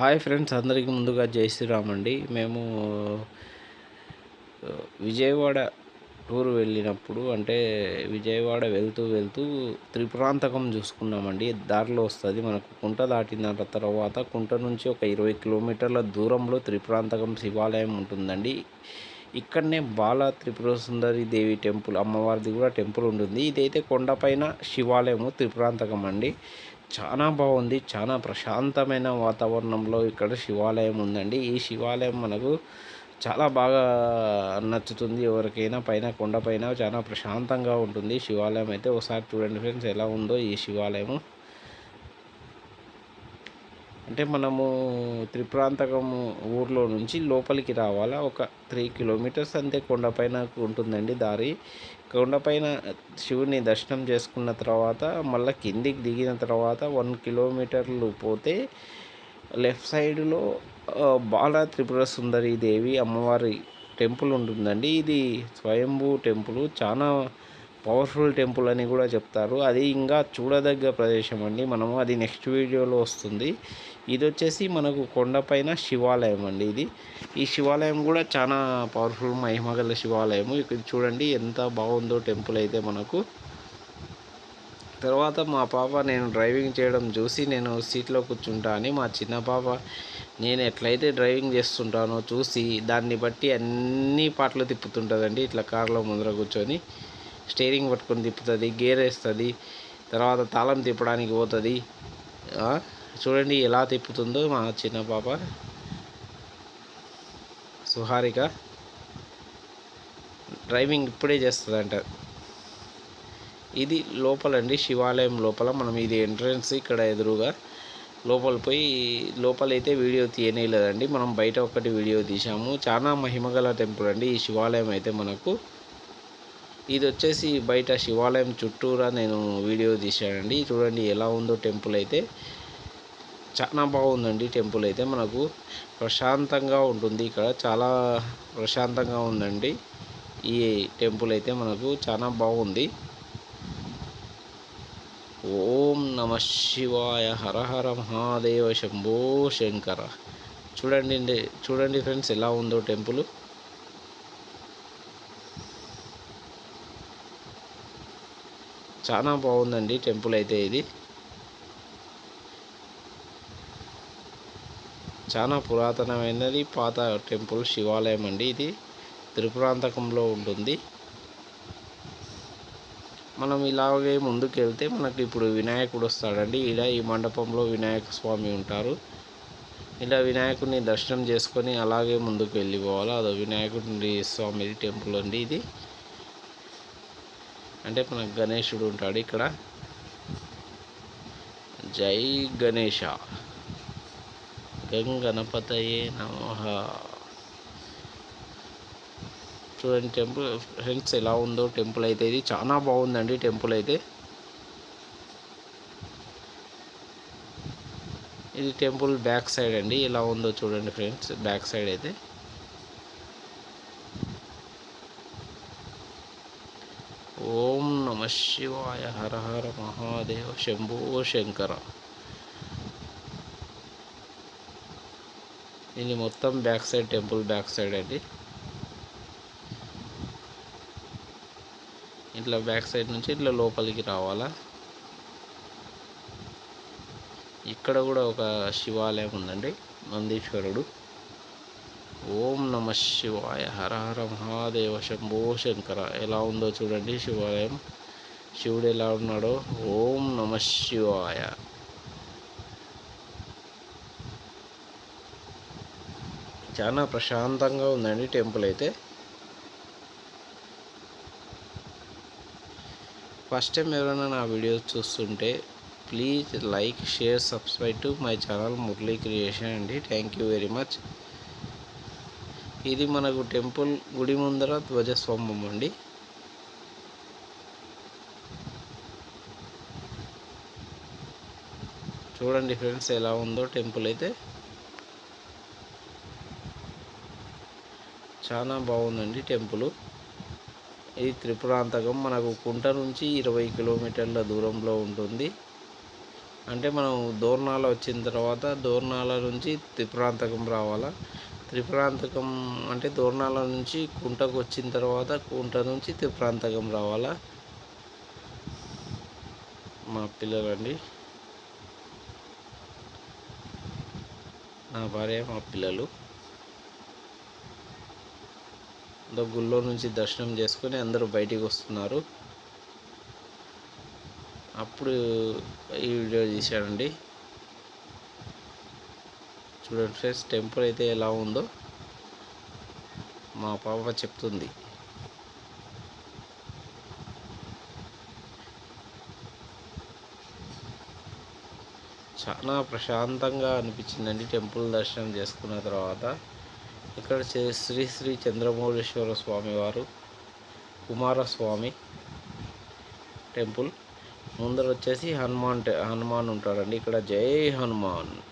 Hi friends అందరికీ ముందుగా జై శ్రీరామ్ అండి. మేము విజయవాడ టూర్ వెళ్ళినప్పుడు అంటే విజయవాడ వెళ్తూ వెళ్తూ త్రిపురాంతకం చూసుకున్నామండి. దారిలో వస్తుంది మనకు కుంట దాటిన తర్వాత కుంట నుంచి ఒక ఇరవై కిలోమీటర్ల దూరంలో త్రిపురాంతకం శివాలయం ఉంటుందండి. ఇక్కడనే బాల త్రిపుర సుందరి దేవి టెంపుల్ అమ్మవారిది కూడా టెంపుల్ ఉంటుంది. ఇదైతే కొండపైన శివాలయము త్రిపురాంతకం అండి. చాలా బాగుంది చాలా ప్రశాంతమైన వాతావరణంలో ఇక్కడ శివాలయం ఉందండి. ఈ శివాలయం మనకు చాలా బాగా నచ్చుతుంది. ఎవరికైనా పైన కొండపైన చాలా ప్రశాంతంగా ఉంటుంది. శివాలయం అయితే ఒకసారి చూడండి ఫ్రెండ్స్ ఎలా ఉందో ఈ శివాలయము. అంటే మనము త్రిప్రాంతకము ఊర్లో నుంచి లోపలికి రావాలా? ఒక త్రీ కిలోమీటర్స్ అంతే కొండపైన ఉంటుందండి దారి. కొండపైన శివుని దర్శనం చేసుకున్న తర్వాత మళ్ళీ కిందికి దిగిన తర్వాత వన్ కిలోమీటర్లు పోతే లెఫ్ట్ సైడ్లో బాల త్రిపుర సుందరి దేవి అమ్మవారి టెంపుల్ ఉంటుందండి. ఇది స్వయంభూ టెంపుల్ చాలా పవర్ఫుల్ టెంపుల్ అని కూడా చెప్తారు. అది ఇంకా చూడదగ్గ ప్రదేశం అండి. మనము అది నెక్స్ట్ వీడియోలో వస్తుంది. ఇది వచ్చేసి మనకు కొండపైన శివాలయం అండి ఇది. ఈ శివాలయం కూడా చాలా పవర్ఫుల్ మహిమగల శివాలయం ఇక్కడ చూడండి ఎంత బాగుందో టెంపుల్ అయితే మనకు. తర్వాత మా పాప నేను డ్రైవింగ్ చేయడం చూసి నేను సీట్లో కూర్చుంటా అని మా చిన్న పాప నేను ఎట్లయితే డ్రైవింగ్ చేస్తుంటానో చూసి దాన్ని బట్టి అన్ని పాటలు తిప్పుతుంటుందండి. ఇట్లా కార్లో ముందర కూర్చొని స్టీరింగ్ పట్టుకొని తిప్పుతుంది గేర్ వేస్తుంది తర్వాత తాళం తిప్పడానికి పోతుంది చూడండి ఎలా తిప్పుతుందో మా చిన్న పాప. సుహారిక డ్రైవింగ్ ఇప్పుడే చేస్తుందంట. ఇది లోపలండి శివాలయం లోపల. మనం ఇది ఎంట్రన్స్ ఇక్కడ ఎదురుగా లోపల పోయి లోపలైతే వీడియో తీయనేలేదండి మనం బయట ఒకటి వీడియో తీసాము చాలా మహిమగల టెంపుల్ అండి ఈ శివాలయం అయితే మనకు. ఇది వచ్చేసి బయట శివాలయం చుట్టూరా నేను వీడియో తీశానండి. చూడండి ఎలా ఉందో టెంపుల్ అయితే. చాలా బాగుందండి టెంపుల్ అయితే మనకు. ప్రశాంతంగా ఉంటుంది ఇక్కడ. చాలా ప్రశాంతంగా ఉందండి. ఈ టెంపుల్ అయితే మనకు చాలా బాగుంది. ఓం నమ శివాయ. హర హర మహాదేవ శంభో శంకర. చూడండి చూడండి ఫ్రెండ్స్ ఎలా ఉందో టెంపుల్. చాలా బాగుందండి టెంపుల్ అయితే ఇది. చాలా పురాతనమైనది. పాత టెంపుల్ శివాలయం అండి ఇది. త్రిపురాంతకంలో ఉంటుంది. మనం ఇలాగే ముందుకు వెళ్తే మనకి ఇప్పుడు వినాయకుడు వస్తాడండి ఇలా ఈ మండపంలో వినాయక స్వామి ఉంటారు. ఇలా వినాయకుడిని దర్శనం చేసుకొని అలాగే ముందుకు వెళ్ళిపోవాలి అదో వినాయకుడి స్వామి టెంపుల్ అండి ఇది. అంటే మనకు గణేశుడు ఉంటాడు ఇక్కడ. జై గణేష. గంగణపతయే నమ. చూడండి టెంపుల్ ఫ్రెండ్స్ ఎలా ఉందో టెంపుల్ అయితే ఇది. చాలా బాగుందండి టెంపుల్ అయితే. ఇది టెంపుల్ బ్యాక్ సైడ్ అండి. ఎలా ఉందో చూడండి ఫ్రెండ్స్ బ్యాక్ సైడ్ అయితే. ఓం నమ శివాయ. హర హర మహాదేవ శంభో శంకర. ఇది మొత్తం back side temple back side అండి. ఇట్లా బ్యాక్ సైడ్ నుంచి ఇట్లా లోపలికి రావాలా? ఇక్కడ కూడా ఒక శివాలయం ఉందండి నందీశ్వరుడు. ఓం నమ శివాయ హర హర మహాదేవ శంభో శంకర. ఎలా ఉందో చూడండి శివాలయం. శివుడు ఎలా ఉన్నాడో? ఓం నమ శివాయ. చాలా ప్రశాంతంగా ఉందండి టెంపుల్ అయితే. ఫస్ట్ టైం ఎవరైనా నా వీడియోస్ చూస్తుంటే please like share subscribe to my channel Murali creation అండి. Thank you very much. ఇది మనకు టెంపుల్ గుడి ముందర ధ్వజస్వంభం అండి. చూడండి ఫ్రెండ్స్ ఎలా ఉందో టెంపుల్ అయితే. చాలా బాగుందండి టెంపుల్. ఇది త్రిపురాంతకం మనకు కుంట నుంచి ఇరవై కిలోమీటర్ల దూరంలో ఉంటుంది. అంటే మనం దోర్నాల వచ్చిన తర్వాత దోర్నాల నుంచి త్రిపురాంతకం రావాలా? త్రిపురాంతకం అంటే దోర్నాల నుంచి కుంటకు వచ్చిన తర్వాత కుంట నుంచి త్రిపురాంతకం రావాలా? మా పిల్లలండి. నా భార్య మా పిల్లలు. దో గుళ్ళో నుంచి దర్శనం చేసుకొని అందరూ బయటికి వస్తున్నారు. అప్పుడు ఈ వీడియో తీశానండి. చూడండి ఫ్రెండ్స్ టెంపుల్ అయితే ఎలా ఉందో మా పాప చెప్తుంది. చాలా ప్రశాంతంగా అనిపించిందండి టెంపుల్ దర్శనం చేసుకున్న తర్వాత. ఇక్కడ శ్రీ- శ్రీ శ్రీ చంద్రమౌళేశ్వర స్వామి వారు కుమారస్వామి టెంపుల్. ముందర వచ్చేసి హనుమాన్ టె- హనుమాన్ ఉంటాడండి. ఇక్కడ జై హనుమాన్.